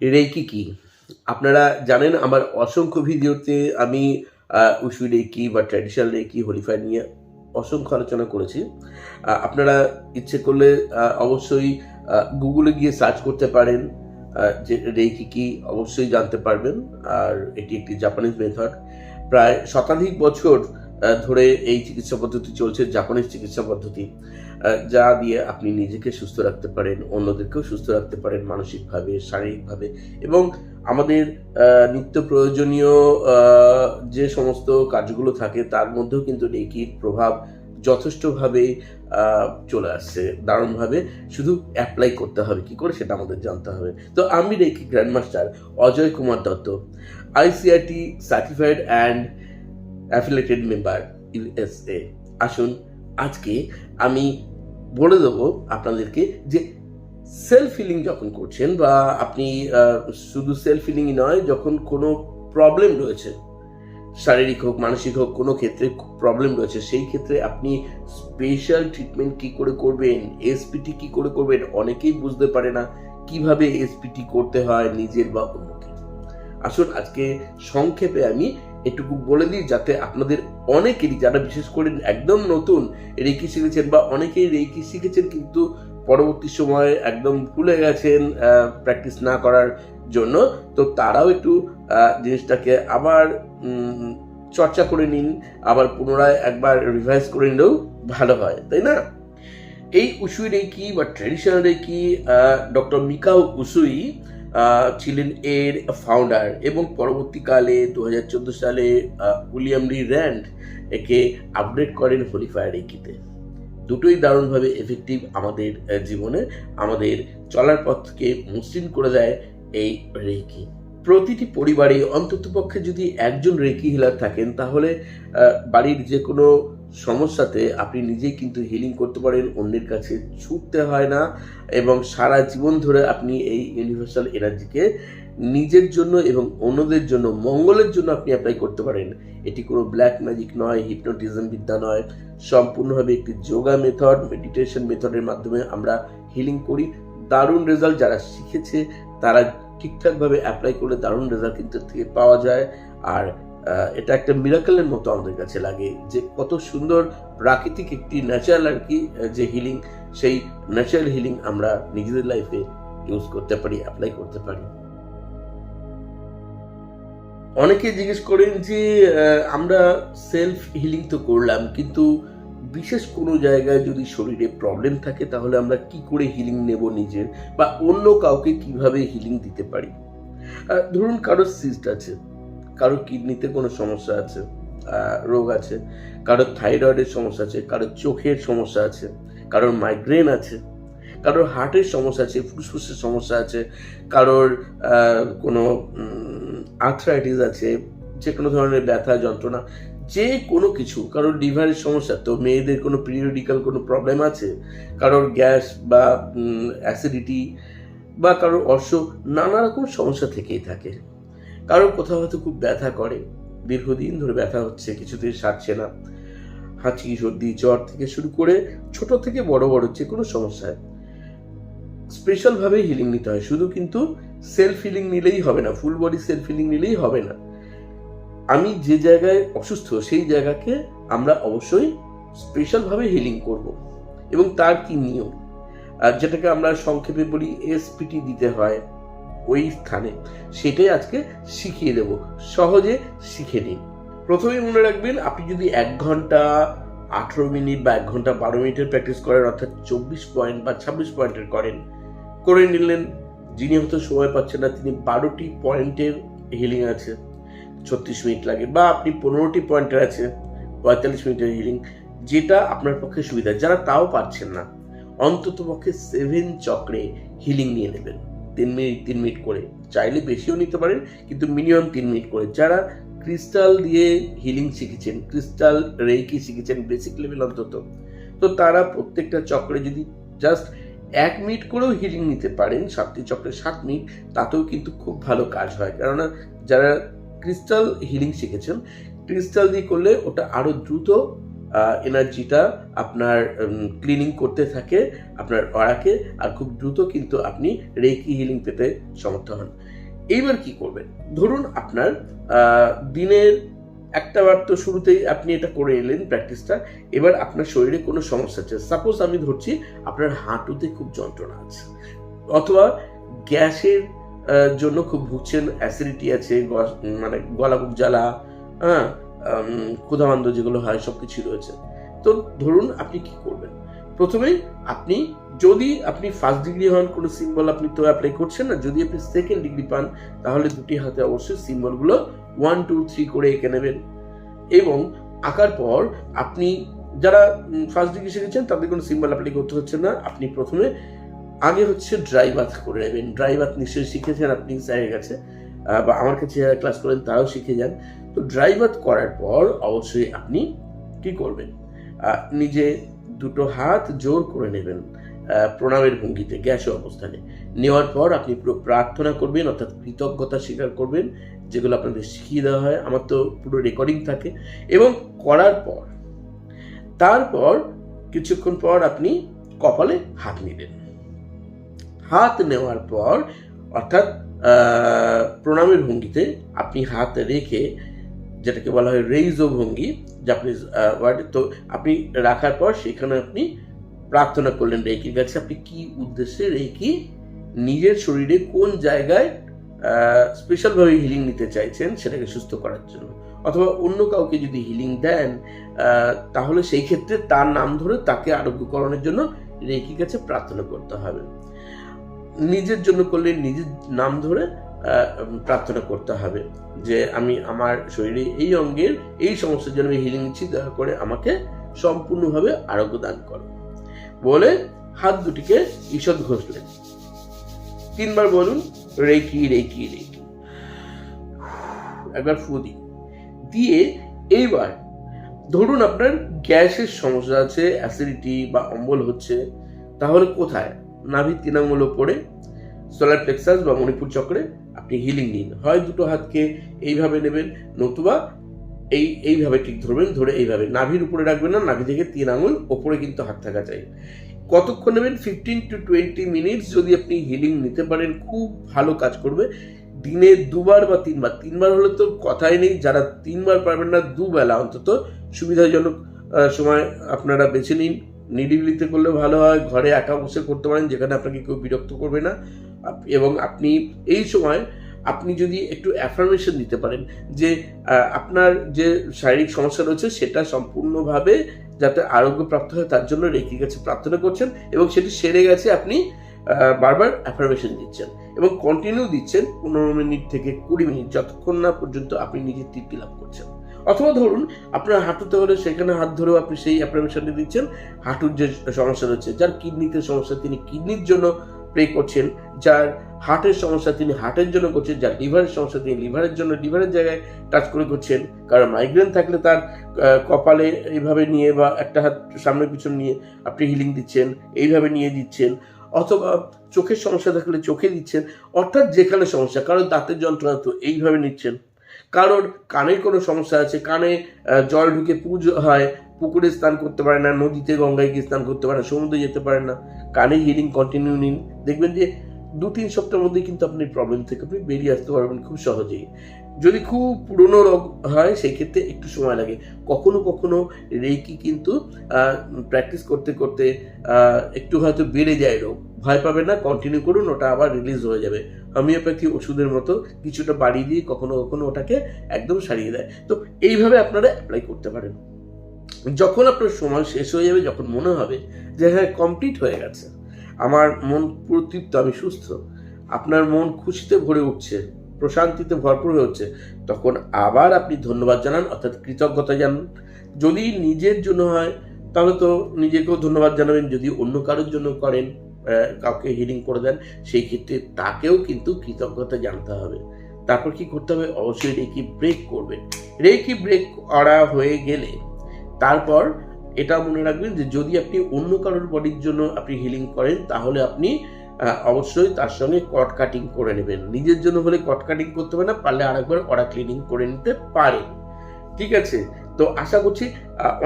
Reiki কি? আপনারা জানেন আমার অসংখ্য ভিডিওতে আমি উশু রেকি বা ট্র্যাডিশনাল রেকি হোলিফাই নিয়ে অসংখ্য আলোচনা করেছি। আপনারা ইচ্ছে করলে অবশ্যই গুগলে গিয়ে সার্চ করতে পারেন যে রেকি কি, অবশ্যই জানতে পারবেন। আর এটি একটি জাপানিজ মেথড। প্রায় শতাধিক বছর ধরে এই চিকিৎসা পদ্ধতি চলছে, জাপানিজ চিকিৎসা পদ্ধতি। যা দিয়ে আপনি নিজেকে সুস্থ রাখতে পারেন, অন্যদেরকেও সুস্থ রাখতে পারেন মানসিকভাবে, শারীরিকভাবে এবং আমাদের নিত্য প্রয়োজনীয় যে সমস্ত কাজগুলো থাকে তার মধ্যেও কিন্তু রেকির প্রভাব যথেষ্টভাবে চলে আসছে। দারুণভাবে শুধু অ্যাপ্লাই করতে হবে। কি করে? সেটা আমাদের জানতে হবে। তো আমি reiki grandmaster Ajay Kumar Datta ICRT certified and affiliated member USA আসুন, আজকে আমি বলে দেবো আপনাদেরকে যে সেলফ ফিলিং যখন করছেন বা আপনি শুধু সেলফ ফিলিংই নয়, যখন কোনো প্রবলেম রয়েছে, শারীরিক হোক, মানসিক হোক, কোনো ক্ষেত্রে প্রবলেম রয়েছে, সেই ক্ষেত্রে আপনি স্পেশাল ট্রিটমেন্ট কি করে করবেন এসপিটি কি করে করবেন, অনেকেই বুঝতে পারে না কীভাবে এসপিটি করতে হয় নিজের বা অন্যকে। আসুন আজকে সংক্ষেপে আমি এটুকু বলে দিই যাতে আপনাদের অনেকেরই, যারা বিশেষ করে একদম নতুন রেকি শিখেছেন বা অনেকেই রেকি শিখেছেন কিন্তু পরবর্তী সময়ে একদম ভুলে গেছেন প্র্যাকটিস না করার জন্য, তো তারাও একটু জিনিসটাকে আবার চর্চা করে নিন, আবার পুনরায় একবার রিভাইজ করে নিলেও ভালো হয়, তাই না? এই উসুই রেকি বা traditional reiki doctor Mikao Usui ছিলেন এর ফাউন্ডার এবং পরবর্তীকালে দু হাজার চোদ্দ সালে উইলিয়াম লি র্যান্ড একে আপডেট করেন হোলিফায়ার রেকিতে দুটোই দারুণভাবে এফেক্টিভ আমাদের জীবনে। আমাদের চলার পথকে মসৃণ করে দেয় এই রেকি। প্রতিটি পরিবারে অন্ততপক্ষে যদি একজন রেকি হিলার থাকেন, তাহলে বাড়ির যে কোনো সমস্যাতে আপনি নিজেই কিন্তু হিলিং করতে পারেন, অন্যের কাছে ছুটতে হয় না এবং সারা জীবন ধরে আপনি এই ইউনিভার্সাল এনার্জিকে নিজের জন্য এবং অন্যদের জন্য, মঙ্গলের জন্য আপনি অ্যাপ্লাই করতে পারেন। এটি কোনো ব্ল্যাক ম্যাজিক নয় হিপনোটিজম বিদ্যা নয়। সম্পূর্ণভাবে একটি যোগা মেথড মেডিটেশন মেথডের মাধ্যমে আমরা হিলিং করি। দারুণ রেজাল্ট যারা শিখেছে, তারা ঠিকঠাকভাবে অ্যাপ্লাই করলে দারুণ রেজাল্ট কিন্তু থেকে পাওয়া যায়। আর এটা একটা মিরাকেলের মতো আমাদের কাছে লাগে যে কত সুন্দর প্রাকৃতিক একটি ন্যাচারাল আর কি যে হিলিং সেই ন্যাচারাল হিলিং আমরা নিজেদের লাইফে ইউজ করতে পারি অ্যাপ্লাই করতে পারি। অনেকে জিজ্ঞেস করেন যে আমরা সেলফ হিলিং তো করলাম, কিন্তু বিশেষ কোনো জায়গায় যদি শরীরে প্রবলেম থাকে, তাহলে আমরা কি করে হিলিং নেব নিজের বা অন্য কাউকে কীভাবে হিলিং দিতে পারি? ধরুন কারোর সিস্ট আছে। কারোর কিডনিতে কোনো সমস্যা আছে রোগ আছে কারোর থাইরয়েডের সমস্যা আছে কারোর চোখের সমস্যা আছে, কারোর মাইগ্রেন আছে, কারোর হার্টের সমস্যা আছে, ফুসফুসের সমস্যা আছে, কারোর কোনো আর্থ্রাইটিস আছে যে কোনো ধরনের ব্যথা, যন্ত্রণা, যে কোনো কিছু, কারোর লিভারের সমস্যা, তো মেয়েদের কোনো পিরিয়ডিক্যাল কোনো প্রবলেম আছে? কারোর গ্যাস বা অ্যাসিডিটি বা কারোর অর্শ নানা রকম সমস্যা থেকেই থাকে। কারোর কোথাও হয়তো খুব ব্যথা করে। দীর্ঘদিন ধরে ব্যথা হচ্ছে, কিছুতেই সারছে না। হাঁচি, সর্দি, জ্বর থেকে শুরু করে ছোট থেকে বড় বড় যে কোনো সমস্যায় স্পেশালভাবে হিলিং নিতে হয়। শুধু কিন্তু সেলফ হিলিং নিলেই হবে না ফুল বডি সেলফ হিলিং নিলেই হবে না। আমি যে জায়গায় অসুস্থ, সেই জায়গাকে আমরা অবশ্যই স্পেশালভাবে হিলিং করব। এবং তার কি নিয়ম? আর যেটাকে আমরা সংক্ষেপে বলি এসপিটি দিতে হয়। ওই স্থানে। সেটাই আজকে শিখিয়ে দেব। সহজে শিখে নিন। প্রথমেই মনে রাখবেন, আপনি যদি এক ঘণ্টা, আঠেরো মিনিট বা এক ঘণ্টা বারো মিনিটের প্র্যাকটিস করেন, অর্থাৎ চব্বিশ পয়েন্ট বা ছাব্বিশ পয়েন্টের করেন, করে নিলেন, যিনি হয়তো সময় পাচ্ছেন না, তিনি বারোটি পয়েন্টের হিলিং আছে, ছত্রিশ মিনিট লাগে, বা আপনি পনেরোটি পয়েন্টের আছে, পঁয়তাল্লিশ মিনিটের হিলিং যেটা আপনার পক্ষে সুবিধা। যারা তাও পারছেন না অন্তত পক্ষে সেভেন চক্রে হিলিং নিয়ে নেবেন। তিন মিনিট তিন মিনিট করে। চাইলে বেশিও নিতে পারেন, কিন্তু মিনিমাম তিন মিনিট করে। যারা ক্রিস্টাল দিয়ে হিলিং শিখেছেন ক্রিস্টাল রেকি শিখেছেন বেসিক লেভেল অন্তত, তো তারা প্রত্যেকটা চক্রে যদি জাস্ট এক মিনিট করেও হিলিং নিতে পারেন, সাতটি চক্রে সাত মিনিট, তাতেও কিন্তু খুব ভালো কাজ হয়। কেননা যারা ক্রিস্টাল হিলিং শিখেছেন ক্রিস্টাল দিয়ে করলে ওটা আরও দ্রুত এনার্জিটা আপনার ক্লিনিং করতে থাকে আপনার অড়াকে আর খুব দ্রুত কিন্তু আপনি রেকি হিলিং পেতে সমর্থ হন। এইবার কি করবেন? ধরুন আপনার দিনের একটা বার তো শুরুতেই আপনি এটা করে এলেন প্র্যাকটিসটা এবার আপনার শরীরে কোনো সমস্যা আছে। সাপোজ আমি ধরছি আপনার হাঁটুতে খুব যন্ত্রণা আছে, অথবা গ্যাসের জন্য খুব ভুগছেন অ্যাসিডিটি আছে মানে গলা বুক জ্বালা হ্যাঁ ক্ষুধামান্দ যেগুলো হয় সব কিছু রয়েছে। তো ধরুন আপনি কি করবেন? প্রথমে আপনি যদি আপনি ফার্স্ট ডিগ্রি হন, কোনো সিম্বল আপনি তো অ্যাপ্লাই করছেন না, যদি আপনি সেকেন্ড ডিগ্রি পান, তাহলে দুটি হাতে অবশ্যই সিম্বলগুলো ওয়ান টু থ্রি করে এঁকে নেবেন। এবং আঁকার পর আপনি যারা ফার্স্ট ডিগ্রি শিখেছেন, তাদের কোনো সিম্বল অ্যাপ্লাই করতে হচ্ছে না। আপনি প্রথমে আগে হচ্ছে ড্রাই বাথ করে নেবেন। ড্রাই বাথ নিশ্চয়ই শিখেছেন, আপনি স্যারের কাছে। বা আমার কাছে যারা ক্লাস করেন, তারাও শিখে যান। তো ড্রাই বাথ করার পর অবশ্যই আপনি কি করবেন? নিজে দুটো হাত জোর করে নেবেন প্রণামের ভঙ্গিতে, গ্যাস অবস্থানে। নেওয়ার পর আপনি পুরো প্রার্থনা করবেন, অর্থাৎ কৃতজ্ঞতা স্বীকার করবেন, যেগুলো আপনাদের শিখিয়ে দেওয়া হয়। আমার তো পুরো রেকর্ডিং থাকে। এবং করার পর, তারপর কিছুক্ষণ পর আপনি কপালে হাত নিলেন হাত নেওয়ার পর, অর্থাৎ প্রণামের ভঙ্গিতে আপনি হাত রেখে যেটাকে বলা হয় রেইজো ভঙ্গি জাপানিজ ওয়ার্ড তো আপনি রাখার পর সেখানে আপনি প্রার্থনা করলেন রেকির কাছে আপনি কি উদ্দেশ্যে রেকি নিজের শরীরে কোন জায়গায় স্পেশালভাবে হিলিং নিতে চাইছেন সেটাকে সুস্থ করার জন্য। অথবা অন্য কাউকে যদি হিলিং দেন তাহলে সেই ক্ষেত্রে তার নাম ধরে তাকে আরোগ্যকরণের জন্য রেকির কাছে প্রার্থনা করতে হবে। নিজের জন্য করলে নিজের নাম ধরে প্রার্থনা করতে হবে যে আমি আমার শরীরে এই অঙ্গের এই সমস্যার জন্য আমি হিলিং নিচ্ছি, দয়া করে আমাকে সম্পূর্ণভাবে আরোগ্য দান করো। বলে হাত দুটিকে ঈষৎ ঘষলেন। তিনবার বলুন, রেকি রেকি রেকি। একবার ফু দিন। দিয়ে এইবার ধরুন আপনার গ্যাসের সমস্যা আছে, অ্যাসিডিটি বা অম্বল হচ্ছে, তাহলে কোথায়? নাভির আঙুল ওপরে, সোলার প্লেক্সাস বা মণিপুর চক্রে আপনি হিলিং নিন। হয় দুটো হাতকে এইভাবে নেবেন, নতুবা এই, এইভাবে ঠিক ধরবেন, ধরে এইভাবে। নাভির উপরে রাখবেন না, নাভি থেকে তিন আঙুল, ওপরে কিন্তু হাত থাকা চাই। কতক্ষণ নেবেন? ফিফটিন টু টোয়েন্টি মিনিটস যদি আপনি হিলিং নিতে পারেন, খুব ভালো কাজ করবে। দিনে দুবার বা তিনবার তিনবার হলে তো কথাই নেই, যারা তিনবার পারবেন না, দুবেলা অন্তত সুবিধাজনক সময় আপনারা বেছে নিন। নিরিবিলিতে করলে ভালো হয়, ঘরে একা বসে করতে পারেন, যেখানে আপনাকে কেউ বিরক্ত করবে না। এবং আপনি এই সময় আপনি যদি একটু অ্যাফার্মেশন দিতে পারেন যে আপনার যে শারীরিক সমস্যা রয়েছে, সেটা সম্পূর্ণভাবে যাতে আরোগ্য প্রাপ্ত হয় তার জন্য রেখে গেছে, প্রার্থনা করছেন এবং সেটি সেরে গেছে, আপনি বারবার অ্যাফার্মেশন দিচ্ছেন এবং কন্টিনিউ দিচ্ছেন পনেরো মিনিট থেকে কুড়ি মিনিট, যতক্ষণ না পর্যন্ত আপনি নিজের তৃপ্তি লাভ করছেন। অথবা ধরুন, আপনার হাঁটুতে হলে সেখানে হাত ধরেও আপনি সেই অ্যাফার্মেশনটি দিচ্ছেন। হাঁটুর যে সমস্যা রয়েছে, যার কিডনিতে সমস্যা, তিনি কিডনির জন্য প্রে করছেন, যার হার্টের সমস্যা, তিনি হার্টের জন্য করছেন, যার লিভারের সমস্যা, তিনি লিভারের জন্য লিভারের জায়গায় টাচ করে করছেন। কারণ মাইগ্রেন থাকলে তার কপালে এইভাবে নিয়ে বা একটা হাত সামনে পিছন নিয়ে আপনি হিলিং দিচ্ছেন, এইভাবে নিয়ে দিচ্ছেন। অথবা চোখের সমস্যা থাকলে চোখে দিচ্ছেন। অর্থাৎ যেখানে সমস্যা কারণ দাঁতের যন্ত্রণা তো এইভাবে নিচ্ছেন। কারোর কানে কোনো সমস্যা আছে, কানে জল ঢুকে পুজো হয়, পুকুরে স্নান করতে পারে না, নদীতে, গঙ্গায় গিয়ে স্নান করতে পারে না, সমুদ্রে যেতে পারে না, কানে হিলিং কন্টিনিউ নিন দেখবেন যে দু তিন সপ্তাহের মধ্যে কিন্তু আপনি প্রবলেম থেকে আপনি বেরিয়ে আসতে পারবেন খুব সহজেই। যদি খুব পুরনো রোগ হয় সেই ক্ষেত্রে একটু সময় লাগে। কখনো কখনো রেকি কিন্তু প্র্যাকটিস করতে করতে একটু হয়তো বেড়ে যায় রোগ। ভয় পাবে না কন্টিনিউ করুন, ওটা আবার রিলিজ হয়ে যাবে। হোমিওপ্যাথি ওষুধের মতো কিছুটা বাড়িয়ে দিয়ে কখনো কখনো ওটাকে একদম সারিয়ে দেয়। তো এইভাবে আপনারা অ্যাপ্লাই করতে পারেন। যখন আপনার সময় শেষ হয়ে যাবে, যখন মনে হবে যে হ্যাঁ কমপ্লিট হয়ে গেছে। আমার মন পুরো তৃপ্ত, আমি সুস্থ। আপনার মন খুশিতে ভরে উঠছে। প্রশান্তিতে ভরপুর হয়ে হচ্ছে তখন আবার আপনি ধন্যবাদ জানান, অর্থাৎ কৃতজ্ঞতা জানান। যদি নিজের জন্য হয়, তাহলে তো নিজেকেও ধন্যবাদ জানাবেন। যদি অন্য কারোর জন্য করেন কাউকে হিলিং করে দেন, সেই ক্ষেত্রে তাকেও কিন্তু কৃতজ্ঞতা জানতে হবে। তারপর কি করতে হবে? অবশ্যই রেকি ব্রেক করবেন। রেকি ব্রেক করা হয়ে গেলে তারপর এটা মনে রাখবেন যে যদি আপনি অন্য কারোর বডির জন্য আপনি হিলিং করেন, তাহলে আপনি অবশ্যই তার সঙ্গে কট কাটিং করে নেবেন। নিজের জন্য হলে কট কাটিং করতে হবে না, পারলে আরেকবার অরা ক্লিনিং করে নিতে পারেন ঠিক আছে? তো আশা করছি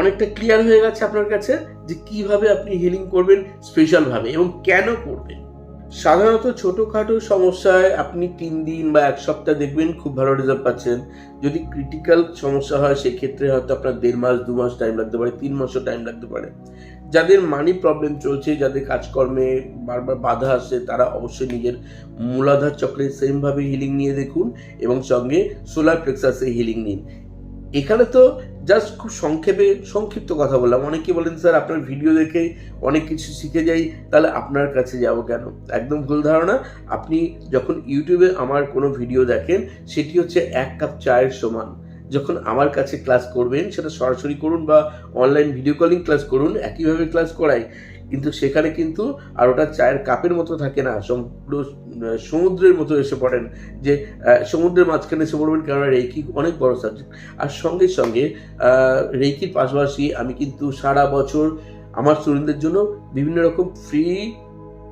অনেকটা ক্লিয়ার হয়ে গেছে আপনার কাছে যে কীভাবে আপনি হিলিং করবেন স্পেশালভাবে এবং কেন করবেন। সাধারণত ছোটোখাটো সমস্যায় আপনি তিন দিন বা এক সপ্তাহ দেখবেন খুব ভালো রেজাল্ট পাচ্ছেন। যদি ক্রিটিক্যাল সমস্যা হয়, সেক্ষেত্রে হয়তো আপনার দেড় মাস, দু মাস টাইম লাগতে পারে, তিন মাসও টাইম লাগতে পারে। যাদের মানি প্রবলেম চলছে, যাদের কাজকর্মে বারবার বাধা আসছে, তারা অবশ্যই নিজের মূলাধার চক্রে সেমভাবে হিলিং নিয়ে দেখুন এবং সঙ্গে সোলার প্লেক্সাসে হিলিং নিন। এখানে তো জাস্ট খুব সংক্ষেপে, সংক্ষিপ্ত কথা বললাম। অনেকে বলেন, স্যার, আপনার ভিডিও দেখে অনেক কিছু শিখে যাই, তাহলে আপনার কাছে যাব কেন? একদম ভুল ধারণা। আপনি যখন ইউটিউবে আমার কোনো ভিডিও দেখেন, সেটি হচ্ছে এক কাপ চায়ের সমান। যখন আমার কাছে ক্লাস করবেন, সেটা সরাসরি করুন বা অনলাইন ভিডিও কলিং ক্লাস করুন, একইভাবে ক্লাস করাই। কিন্তু সেখানে কিন্তু আর ওটা চায়ের কাপের মতো থাকে না সম্পূর্ণ সমুদ্রের মতো এসে পড়েন যে সমুদ্রের মাঝখানে এসে পড়বেন কেননা রেকি অনেক বড় সাবজেক্ট আর সঙ্গে সঙ্গে রেকির পাশাপাশি আমি কিন্তু সারা বছর আমার স্টুডেন্টদের জন্য বিভিন্ন রকম ফ্রি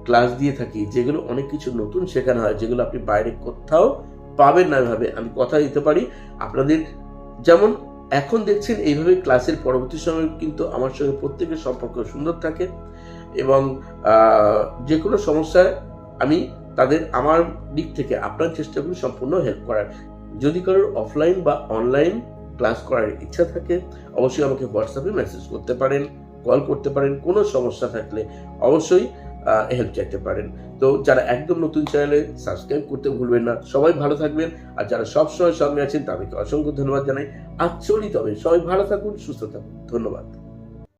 ক্লাস দিয়ে থাকি, যেগুলো অনেক কিছু নতুন শেখানো হয়, যেগুলো আপনি বাইরে কোথাও পাবেন না এভাবে আমি কথা দিতে পারি। আপনাদের যেমন, এখন দেখছেন এইভাবে ক্লাসের পরবর্তী সময় কিন্তু আমার সঙ্গে প্রত্যেকের সম্পর্ক সুন্দর থাকে এবং যে কোনো সমস্যায় আমি তাদের আমার দিক থেকে আপনার চেষ্টা করি সম্পূর্ণ হেল্প করার। যদি কারোর অফলাইন বা অনলাইন ক্লাস করার ইচ্ছা থাকে, অবশ্যই আমাকে হোয়াটসঅ্যাপে মেসেজ করতে পারেন কল করতে পারেন, কোনো সমস্যা থাকলে অবশ্যই হেল্প চাইতে পারেন। তো যারা একদম নতুন চ্যানেলে সাবস্ক্রাইব করতে ভুলবেন না, সবাই ভালো থাকবেন। আর যারা সবসময় সঙ্গে আছেন, তাদেরকে অসংখ্য ধন্যবাদ জানাই। আর চলি তবে। সবাই ভালো থাকুন, সুস্থ থাকুন। ধন্যবাদ।